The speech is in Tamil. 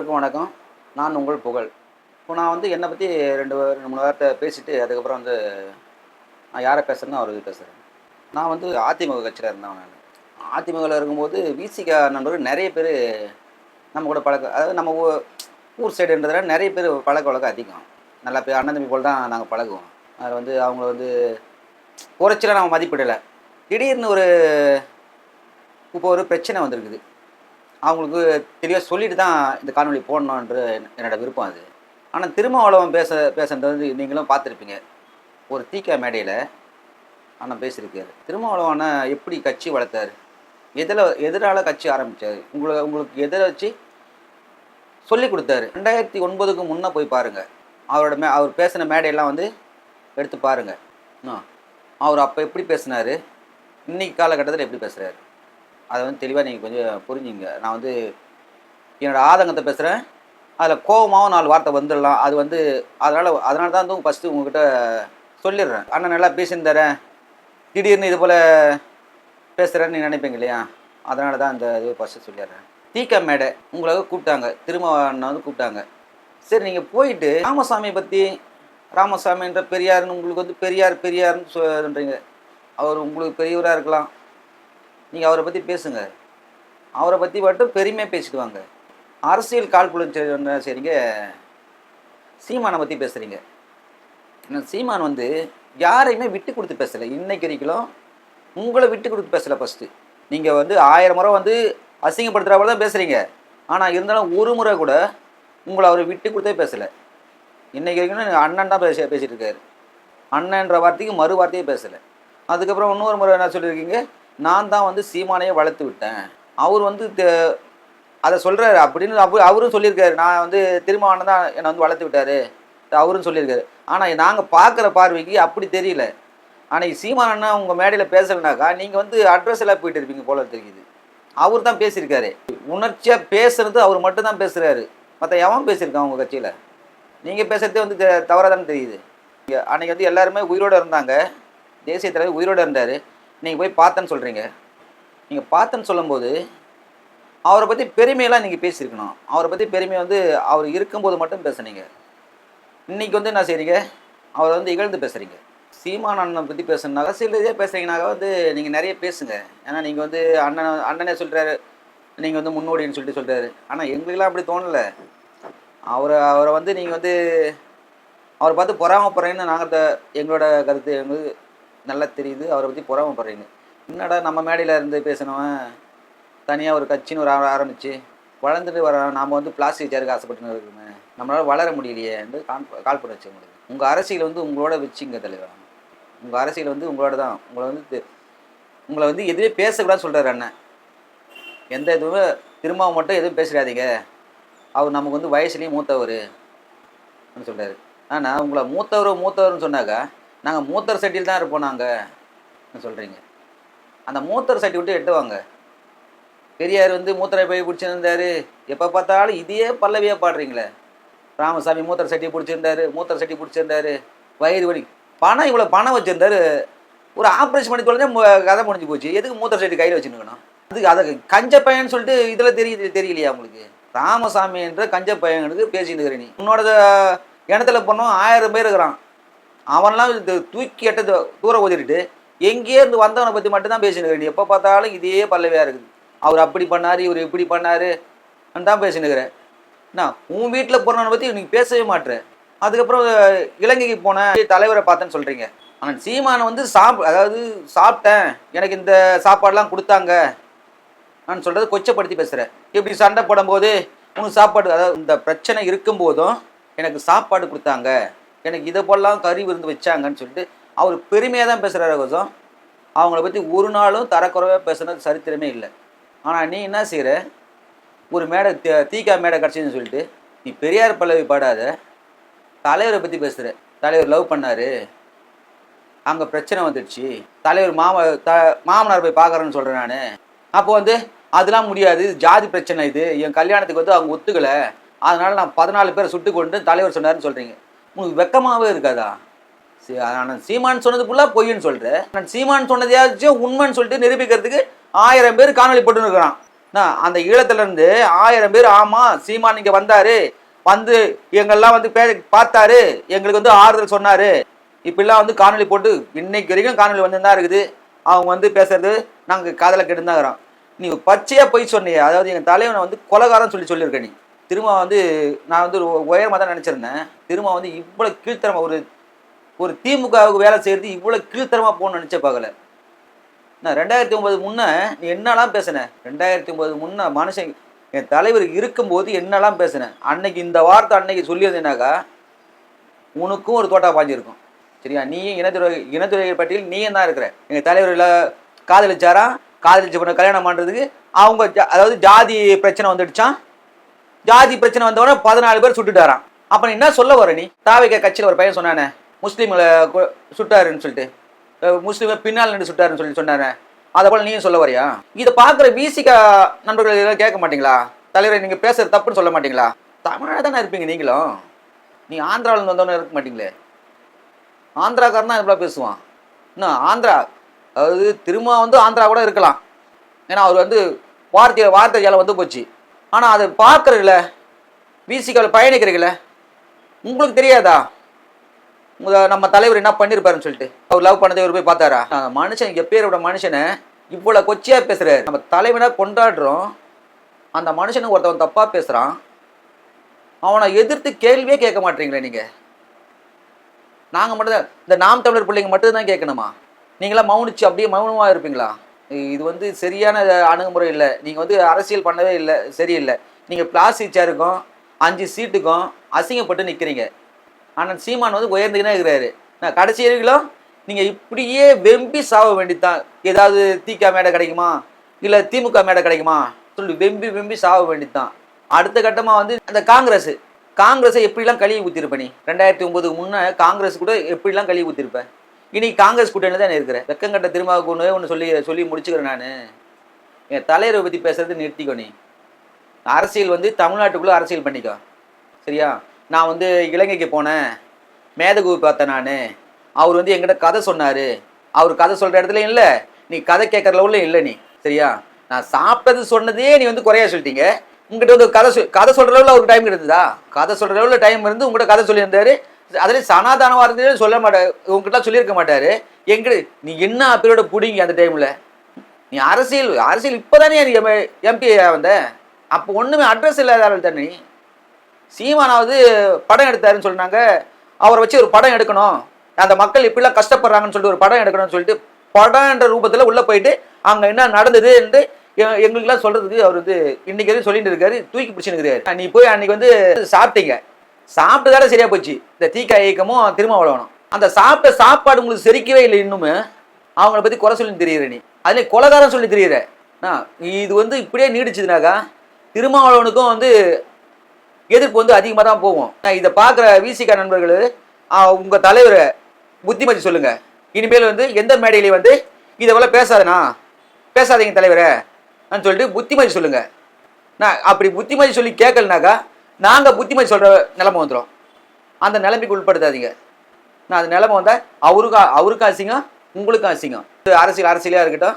அனைவருக்கும் வணக்கம். நான் உங்கள் புகழ். இப்போ நான் வந்து என்னை பற்றி ரெண்டு ரெண்டு மூணு வார்த்தை பேசிட்டு அதுக்கப்புறம் வந்து நான் யாரை பேசுகிறேன்னு அவர் பேசுகிறேன் நான் வந்து அதிமுக கட்சியில் இருந்தேன் நான். அதிமுகவில் இருக்கும்போது விசிகா நண்பர்கள் நிறைய பேர் நம்ம கூட பழக்க அதாவது நம்ம ஊ- ஊர் சைடுன்றதுல நிறைய பேர் பழக்க வழக்கம் அதிகம். நல்லா பேர் அண்ணன் தம்பி போல் தான் நாங்கள் பழகுவோம். அதில் வந்து அவங்கள வந்து குறைச்சலாம் நம்ம மதிப்பிடலை. திடீர்னு ஒரு இப்போ ஒரு பிரச்சனை வந்திருக்குது. அவங்களுக்கு தெளிவாக சொல்லிட்டு தான் இந்த காணொலி போடணுன்ற என்னோட விருப்பம் அது. ஆனால் திருமாவளவன் பேச பேசுறது வந்து நீங்களும் பார்த்துருப்பீங்க. ஒரு தீக்கா மேடையில் ஆனால் பேசியிருக்காரு. திருமாவளவன் எப்படி கட்சி வளர்த்தாரு? எதில் எதிரால் கட்சி ஆரம்பித்தார் உங்களை உங்களுக்கு எதிர வச்சு சொல்லி கொடுத்தாரு. ரெண்டாயிரத்தி ஒன்பதுக்கு முன்னே போய் பாருங்கள் அவரோட மே அவர் பேசின மேடையெல்லாம் வந்து எடுத்து பாருங்கள் அவர் அப்போ எப்படி பேசினார்? இன்னைக்கு காலகட்டத்தில் எப்படி பேசுகிறாரு அதை வந்து தெளிவாக நீங்கள் கொஞ்சம் புரிஞ்சுங்க. நான் வந்து என்னோடய ஆதங்கத்தை பேசுகிறேன் அதில் கோபமாகவும் நாலு வார்த்தை வந்துடலாம். அது வந்து அதனால் அதனால தான் வந்து ஃபஸ்ட்டு உங்ககிட்ட சொல்லிடுறேன். அண்ணன் நல்லா பேசியிருந்தாரேன் திடீர்னு இது போல் பேசுகிறேன்னு நீ நினைப்பீங்க இல்லையா? அதனால தான் அந்த இது ஃபஸ்ட்டு சொல்லிடுறேன். தீக்கா மேடை உங்களை கூப்பிட்டாங்க. திரும்ப அண்ணன் வந்து கூப்பிட்டாங்க. சரி நீங்கள் போயிட்டு ராமசாமியை பற்றி ராமசாமின்ற பெரியார்னு உங்களுக்கு வந்து பெரியார் பெரியார்னு சொல்கிறீங்க அவர் உங்களுக்கு பெரியவராக இருக்கலாம். நீங்கள் அவரை பற்றி பேசுங்க. அவரை பற்றி மட்டும் பெருமையாக பேசிக்குவாங்க அரசியல் கால் புலன் சரிங்க சீமானை பற்றி பேசுகிறீங்க ஏன்னா சீமான் வந்து யாரையுமே விட்டு கொடுத்து பேசலை. இன்னைக்கு வரைக்கும் உங்களை விட்டு கொடுத்து பேசலை ஃபஸ்ட்டு நீங்கள் வந்து ஆயிரம் முறை வந்து அசிங்கப்படுத்துகிற போல தான் பேசுகிறீங்க ஆனால் இருந்தாலும் ஒரு முறை கூட உங்களை அவர் விட்டு கொடுத்தே பேசலை. இன்றைக்கி வரைக்கும் அண்ணன் தான் பேச பேசிகிட்டு இருக்காரு. அண்ணன்ற வார்த்தைக்கு மறு வார்த்தையே பேசலை. அதுக்கப்புறம் இன்னொரு முறை என்ன சொல்லியிருக்கீங்க? நான் தான் வந்து சீமானையே வளர்த்து விட்டேன். அவர் வந்து அதை சொல்கிறாரு அப்படின்னு அவரு அவரும் சொல்லியிருக்காரு. நான் வந்து திருமாவனை தான் என்னை வந்து வளர்த்து விட்டாரு. அவரும் சொல்லியிருக்காரு. ஆனால் நாங்கள் பார்க்குற பார்வைக்கு அப்படி தெரியல. ஆனால் சீமான் அண்ணா உங்கள் மேடையில் பேசலைனாக்கா நீங்கள் வந்து அட்ரஸ் எல்லாம் போயிட்டு இருப்பீங்க போல தெரியுது அவர் தான் பேசியிருக்காரு. உணர்ச்சியாக பேசுறது அவர் மட்டும் தான் பேசுகிறாரு மற்ற எவன் பேசியிருக்கான் உங்கள் கட்சியில்? நீங்கள் பேசுகிறதே வந்து தவறாக தானே தெரியுது. அன்றைக்கி வந்து எல்லாருமே உயிரோடு இருந்தாங்க. தேசிய தலைவர் உயிரோடு இருந்தார். நீங்கள் போய் பார்த்தேன்னு சொல்கிறீங்க நீங்கள் பார்த்தேன்னு சொல்லும்போது அவரை பற்றி பெருமையெல்லாம் நீங்கள் பேசியிருக்கணும். அவரை பற்றி பெருமை வந்து அவர் இருக்கும்போது மட்டும் பேசுனீங்க. இன்னைக்கு வந்து என்ன செய்கிறீங்க அவரை வந்து இகழ்ந்து பேசுகிறீங்க சீமான் அண்ணனை பற்றி பேசணுனாக்கா சில இதே பேசுகிறீங்கனாக்கா வந்து நீங்கள் நிறைய பேசுங்க. ஏன்னா நீங்கள் வந்து அண்ணன் அண்ணனே சொல்கிறாரு நீங்கள் வந்து முன்னோடின்னு சொல்லிட்டு சொல்கிறாரு ஆனால் எங்களுக்கெல்லாம் அப்படி தோணலை. அவரை அவரை வந்து நீங்கள் வந்து அவரை பார்த்து பொறாமப்படுறீங்கன்னு நாங்கள் எங்களோட கருத்து எங்களுக்கு நல்லா தெரியுது அவரை பற்றி பொறாமப்படுறீங்க. என்னடா நம்ம மேடையில் இருந்து பேசினவன் தனியாக ஒரு கட்சின்னு ஒரு ஆரம்பிச்சு வளர்ந்துட்டு வர நாம் வந்து பிளாஸ்டிக் சேருக்கு ஆசைப்பட்டுன்னு இருக்குமே நம்மளால் வளர முடியலையே என்று கால் கால் பண்ண வச்சு உங்களுக்கு உங்கள் அரசியல் வந்து உங்களோட வச்சுங்க தலைவா. உங்கள் அரசியல் வந்து உங்களோட தான். உங்களை வந்து உங்களை வந்து எதுவுமே பேசக்கூடாதுன்னு சொல்கிறார் அண்ணன். எந்த இதுவுமே திரும்பவும் மட்டும் எதுவும் பேசிடாதீங்க. அவர் நமக்கு வந்து வயசுலேயும் மூத்தவர். சொல்கிறாரு ஆனால் உங்களை மூத்தவர் மூத்தவர்னு சொன்னாக்கா நாங்கள் மூத்தர் சட்டியில் தான் இருப்போம் நாங்கள் சொல்கிறீங்க அந்த மூத்தர் சட்டி விட்டு எட்டு வாங்க. பெரியார் வந்து மூத்தரை போய் பிடிச்சிருந்தாரு. எப்போ பார்த்தாலும் இதையே பல்லவியாக பாடுறீங்களே. ராமசாமி மூத்தர் சட்டி பிடிச்சிருந்தாரு மூத்தர் சட்டி பிடிச்சிருந்தாரு. வயிறு வலி. பணம் இவ்வளோ பணம் வச்சுருந்தாரு. ஒரு ஆப்ரேஷன் பண்ணி தொலைஞ்சா கதை முடிஞ்சு போச்சு. எதுக்கு மூத்தர் சட்டி கையில் வச்சுருக்கணும்? அதுக்கு அதை கஞ்ச பையன் சொல்லிட்டு இதில் தெரிய தெரியலையா உங்களுக்கு? ராமசாமி என்ற கஞ்ச பையனுக்கு பேசிட்டு இருக்கிறேன் நீ. உன்னோட இனத்துல போனோம் ஆயிரம் பேர் இருக்கிறான். அவன்லாம் இந்த தூக்கி எட்டது தூரம் ஓதிட்டு எங்கேயே இருந்து வந்தவனை பற்றி மட்டும்தான் பேசினுக்கிறேன் நீ எப்போ பார்த்தாலும் இதே பல்லவியாக இருக்குது. அவர் அப்படி பண்ணார் இவர் இப்படி பண்ணார் தான் பேசினுக்கிறேன் என்ன உன் வீட்டில் போனவனை பற்றி நீங்கள் பேசவே மாட்டேன் அதுக்கப்புறம் இலங்கைக்கு போன தலைவரை பார்த்தேன்னு சொல்கிறீங்க ஆனால் சீமானை வந்து சாப் அதாவது சாப்பிட்டேன். எனக்கு இந்த சாப்பாடெலாம் கொடுத்தாங்க. நான் சொல்கிறது கொச்சப்படுத்தி பேசுகிறேன் இப்படி சண்டை போடும்போது உனக்கு சாப்பாடு அதாவது இந்த பிரச்சனை இருக்கும்போதும் எனக்கு சாப்பாடு கொடுத்தாங்க. எனக்கு இதை போலலாம் கறி விருந்து வச்சாங்கன்னு சொல்லிட்டு அவர் பெருமையாக தான் பேசுகிறாரு கொஞ்சம் அவங்கள பற்றி ஒரு நாளும் தரக்குறைவாக பேசுனது சரித்திரமே இல்லை. ஆனால் நீ என்ன செய்கிற ஒரு மேடை தீக்கா மேடை கிடச்சின்னு சொல்லிட்டு நீ பெரியார் பல்லவி பாடாத. தலைவரை பற்றி பேசுகிற தலைவர் லவ் பண்ணார். அங்கே பிரச்சனை வந்துடுச்சு. தலைவர் மாம த மாமனார் போய் பார்க்குறேன்னு சொல்கிறேன் நான். அப்போ வந்து அதெல்லாம் முடியாது. இது ஜாதி பிரச்சனை இது. என் கல்யாணத்துக்கு வந்து அவங்க ஒத்துக்கலை. அதனால் நான் பதினாலு பேரை சுட்டு கொண்டு தலைவர் சொன்னார்னு சொல்கிறீங்க உங்களுக்கு வெக்கமாகவே இருக்காதா? சரி ஆனால் சீமான் சொன்னது ஃபுல்லாக பொய்ன்னு சொல்கிறேன் நான் சீமான் சொன்னதையாச்சும் உண்மைன்னு சொல்லிட்டு நிரூபிக்கிறதுக்கு ஆயிரம் பேர் காணொலி போட்டுன்னு இருக்கிறான். நான் அந்த ஈழத்துலேருந்து ஆயிரம் பேர் ஆமாம் சீமான் இங்கே வந்தார். வந்து எங்கெல்லாம் வந்து பே பார்த்தாரு. எங்களுக்கு வந்து ஆறுதல் சொன்னார். இப்படிலாம் வந்து காணொலி போட்டு இன்னைக்கு வரைக்கும் காணொலி வந்து தான் இருக்குது. அவங்க வந்து பேசுறது நாங்கள் காதல கெட்டுதான் நீ பச்சையாக போய் சொன்னியே. அதாவது எங்கள் தலைவனை வந்து கொலகாரன்னு சொல்லி சொல்லியிருக்க நீ. திரும்ப வந்து நான் வந்து உயரமாக தான் நினச்சிருந்தேன். திரும்ப வந்து இவ்வளோ கீழ்த்தரமாக ஒரு ஒரு திமுகவுக்கு வேலை செய்கிறது இவ்வளோ கீழ்த்தரமாக போகணும்னு நினச்ச பார்க்கல. நான் ரெண்டாயிரத்தி ஒன்பது முன்னே நீ என்னெல்லாம் பேசினேன் ரெண்டாயிரத்தி ஒன்பது முன்னே மனுஷன் என் தலைவர் இருக்கும்போது என்னெல்லாம் பேசினேன் அன்னைக்கு இந்த வார்த்தை அன்னைக்கு சொல்லியிருந்தேனாக்கா உனக்கும் ஒரு தோட்டா பாஞ்சிருக்கும். சரியா? நீயும் இனத்துறை இனத்துறை பட்டியல் நீயும் தான் இருக்கிற. எங்கள் தலைவரில் காதலிச்சாரா? காதலிச்ச பண்ண கல்யாணம் பண்ணுறதுக்கு அவங்க ஜா- அதாவது ஜாதி பிரச்சனை வந்துடுச்சான் ஜாதி பிரச்சனை வந்தவொடனே பதினாலு பேர் சுட்டுட்டாராம். அப்போ என்ன சொல்ல வர நீ? தாவிக கட்சியில் ஒரு பையன் சொன்னானே முஸ்லீம்களை சுட்டாருன்னு சொல்லிட்டு. முஸ்லீமை பின்னால் நின்று சுட்டாருன்னு சொல்லி சொன்னானே. அதை போல நீயும் சொல்ல வரியா? இதை பார்க்குற விசிக நண்பர்கள் எல்லாம் கேட்க மாட்டீங்களா? தலைவரை நீங்கள் பேசுறது தப்புன்னு சொல்ல மாட்டீங்களா? தமிழாக தானே இருப்பீங்க நீங்களும். நீ ஆந்திராவில் வந்தவொடனே இருக்க மாட்டீங்களே. ஆந்திராக்காரன் தான் எப்படா பேசுவான். என்ன ஆந்திரா? அதாவது திரும்ப வந்து ஆந்திரா கூட இருக்கலாம். ஏன்னா அவர் வந்து வார்த்தை வார்த்தையால் வந்து போச்சு. ஆனால் அதை பார்க்குறீங்கள விசிகாவில் பயணிக்கிறீங்கள உங்களுக்கு தெரியாதா? நம்ம தலைவர் என்ன பண்ணியிருப்பாருன்னு சொல்லிட்டு. அவர் லவ் பண்ணதே இவர் போய் பார்த்தாரா? அந்த மனுஷன் எப்பேரோட மனுஷனை இவ்வளோ கொச்சியாக பேசுகிறாரு நம்ம தலைவனாக கொண்டாடுறோம். அந்த மனுஷனுக்கு ஒருத்தவன் தப்பாக பேசுகிறான் அவனை எதிர்த்து கேள்வியே கேட்க மாட்டீங்களே நீங்கள் நாங்கள் மட்டும்தான் இந்த நாம் தமிழர் பிள்ளைங்க மட்டும்தான் கேட்கணுமா? நீங்களாம் மௌனிச்சு அப்படியே மௌனமாக இருப்பீங்களா? இது வந்து சரியான அணுகுமுறை இல்லை. நீங்கள் வந்து அரசியல் பண்ணவே இல்லை சரியில்லை. நீங்கள் பிளாஸ்டிக் சேருக்கும் அஞ்சு சீட்டுக்கும் அசிங்கப்பட்டு நிற்கிறீங்க ஆனால் சீமான் வந்து உயர்ந்துக்கினே இருக்கிறாரு. நான் கடைசி வரைக்கும் நீங்கள் இப்படியே வெம்பி சாவ வேண்டித்தான் ஏதாவது திக மேடை கிடைக்குமா? இல்லை திமுக மேடை கிடைக்குமா? சொல்லி வெம்பி வெம்பி சாவ வேண்டித்தான் அடுத்த கட்டமாக வந்து அந்த காங்கிரஸ். காங்கிரஸை எப்படிலாம் கழுவி ஊற்றிருப்பேன் நீ? ரெண்டாயிரத்தி ஒம்பது முன்னே காங்கிரஸ் கூட எப்படிலாம் கழுவி ஊற்றிருப்பேன் இன்னைக்கு காங்கிரஸ் கூட்டணியில் தான் இருக்கிறேன். வெக்கங்கட்ட திரும்ப கொண்டு ஒன்று சொல்லி சொல்லி முடிச்சுக்கிறேன் நான். என் தலைவரை பற்றி பேசுறது நிறுத்திக்கோ நீ. அரசியல் வந்து தமிழ்நாட்டுக்குள்ளே அரசியல் பண்ணிக்கோ. சரியா? நான் வந்து இலங்கைக்கு போனேன். மேதகுவி பார்த்தேன் நான். அவர் வந்து எங்கிட்ட கதை சொன்னார். அவர் கதை சொல்கிற இடத்துல இல்லை. நீ கதை கேட்குற லெவலில் இல்லை நீ. சரியா? நான் சாப்பிட்டது சொன்னதே நீ வந்து குறையா சொல்லிட்டீங்க. உங்ககிட்ட வந்து கதை சொல் கதை சொல்கிற லெவலில் அவருக்கு டைம் இருந்ததா கதை சொல்கிற லெவலில் டைம் இருந்து உங்கள்கிட்ட கதை சொல்லியிருந்தாரு. அதில் சனாதானமாக இருந்தது சொல்ல மாட்டார் உங்ககிட்ட சொல்லியிருக்க மாட்டார். எங்கிட்ட நீ என்ன அப்பீரோட பிடிங்க அந்த டைமில் நீ அரசியல் அரசியல் இப்போ தானே நீ எம்பி வந்த? அப்போ ஒன்றுமே அட்ரஸ் இல்லாத தானே. நீ சீமானாவது படம் எடுத்தாருன்னு சொன்னாங்க. அவரை வச்சு ஒரு படம் எடுக்கணும். அந்த மக்கள் இப்படிலாம் கஷ்டப்படுறாங்கன்னு சொல்லிட்டு ஒரு படம் எடுக்கணும்னு சொல்லிட்டு படம்ன்ற ரூபத்தில் உள்ளே போயிட்டு அங்கே என்ன நடந்தது என்று எ- எங்களுக்கெல்லாம் சொல்றதுக்கு அவர் வந்து இன்றைக்கி வரையும் சொல்லிட்டு இருக்காரு. தூக்கி பிடிச்சின்னு இருக்காரு நீ போய் அன்றைக்கி வந்து சாப்பிட்டீங்க. சாப்பிட்டதால சரியா போச்சு. இந்த தீக்கா இயக்கமும் திரும்ப அந்த சாப்பிட்ட சாப்பாடு உங்களுக்கு செரிக்கவே இல்லை இன்னுமே. அவங்கள பத்தி குறை சொல்லி தெரியுற நீ. அதுல கொலகாரம் சொல்லி தெரியுற. இது வந்து இப்படியே நீடிச்சதுனாக்கா திருமாவளவனுக்கும் வந்து எதிர்ப்பு வந்து அதிகமாக தான் போகும். நான் இதை பார்க்குற விசிகா நண்பர்கள் உங்கள் தலைவரை புத்திமதி சொல்லுங்கள் இனிமேல் வந்து எந்த மேடையிலையும் வந்து இதை போல பேசாதண்ணா. பேசாதீங்க தலைவரை நான் சொல்லிட்டு புத்திமதி சொல்லுங்கள் நான் அப்படி புத்திமதி சொல்லி கேட்கலனாக்கா நாங்கள் புத்திமதி சொல்கிற நிலைமை வந்துடும் அந்த நிலைமைக்கு உட்படுத்தாதீங்க நான் அந்த நிலைமை வந்தால் அவருக்கும் அவருக்கும் அசிங்கம் உங்களுக்கும் அசிங்கம். அரசியல் அரசியலாக இருக்கட்டும்.